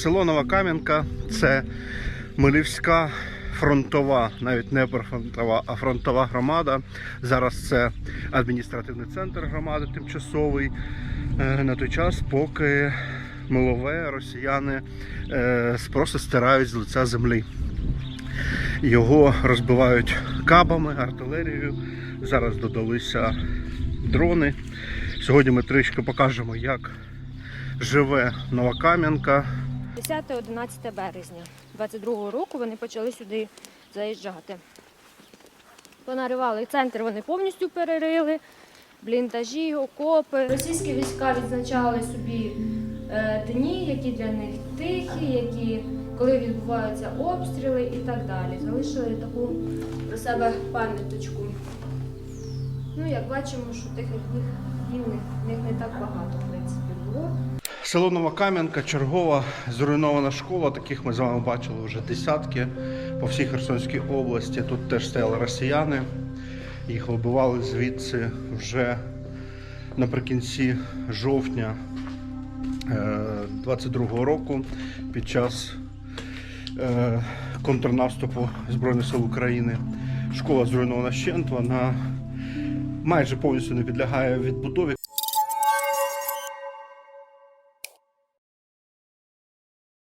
Село Нова Кам'янка це Милівська фронтова, навіть не прифронтова, а фронтова громада. Зараз це адміністративний центр громади тимчасовий. Е, На той час, поки милове росіяни е, просто стирають з лиця землі. Його розбивають кабами, артилерією. Зараз додалися дрони. Сьогодні ми трішки покажемо, як живе Нова Кам'янка. 10-11 березня 22-го року вони почали сюди заїжджати. Понаривали центр, вони повністю перерили, бліндажі, окопи. Російські війська відзначали собі е, дні, які для них тихі, які, коли відбуваються обстріли і так далі. Залишили таку про себе пам'яточку. Ну, як бачимо, що тихих днів в них не так багато, в принципі. Село Нова Кам'янка, чергова зруйнована школа. Таких ми з вами бачили вже десятки по всій Херсонській області. Тут теж стояли росіяни. Їх вибивали звідси вже наприкінці жовтня 22-го року під час е, контрнаступу Збройних сил України. Школа зруйнована вщент, вона майже повністю не підлягає відбудові.